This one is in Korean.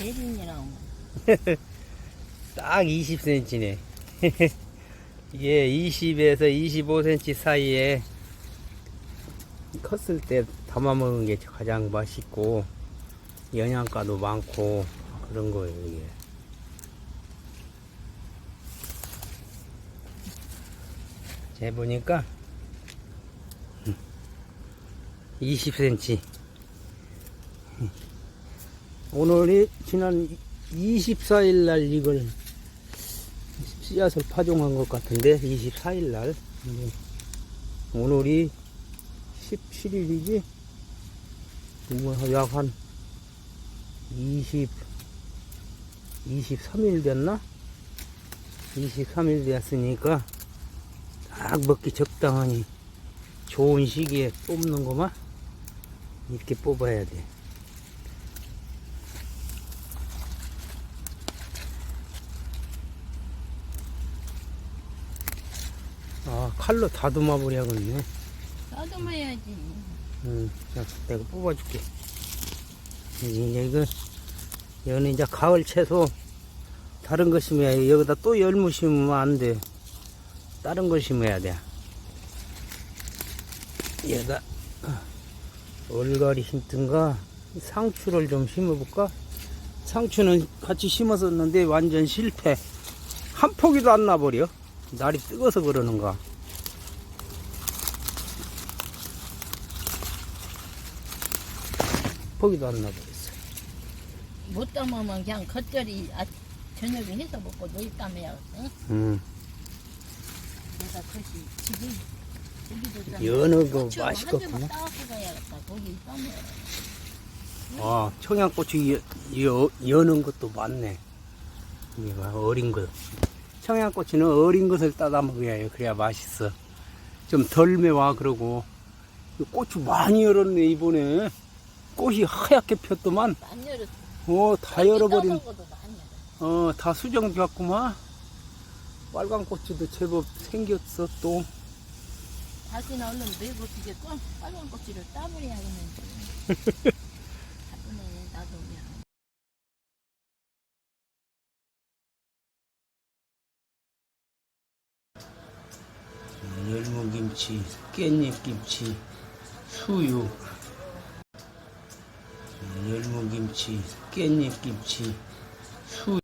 대린이라고. 딱 20cm네. 예, 20에서 25cm 사이에 컸을 때 담아 먹은 게 가장 맛있고 영양가도 많고 그런 거예요, 이게. 재 보니까 20cm. 오늘이 지난 24일 날 이걸 씨앗을 파종한 것 같은데 24일 날. 음, 오늘이 17일이지? 약한 20 23일 됐나? 23일 됐으니까 딱 먹기 적당하니 좋은 시기에 뽑는 거만. 이렇게 뽑아야 돼 아, 칼로 다듬어 버려야겠네. 따듬어야지. 응, 자, 내가 뽑아줄게. 이제 이거, 이거는 이제 가을 채소, 다른 거 심어야 돼. 여기다 또 열무 심으면 안 돼. 다른 거 심어야 돼. 얘가, 얼갈이 심든가, 상추를 좀 심어볼까? 상추는 같이 심었었는데 완전 실패. 한 포기도 안 나버려. 날이 뜨거워서 그러는가. 포기도 안 나버렸어. 못 담으면 그냥 겉절이 아, 저녁에 해서 먹고 내일 담아야 응? 음. 내가 그것이 지금 고기도 연어도 맛있겠구나. 따갖고 가야겠다. 고기 담아야 아, 청양고추 여, 여, 여는 것도 많네. 이거 어린 거. 청양고추는 어린 것을 따다 먹어야 해요. 그래야 맛있어. 좀 덜 매워, 그러고. 이 고추 많이 열었네, 이번에. 꽃이 하얗게 폈더만. 안 열었어. 어, 다 열어버린. 어, 다 수정 좋았구만. 빨간 고추도 제법 생겼어, 또. 다시는 얼른 내고 주겠고 빨간 꼬치를 따버려야겠는데. 바쁘네 나도 그냥. 열무김치, 깻잎김치, 수육, 열무김치, 깻잎김치, 수육.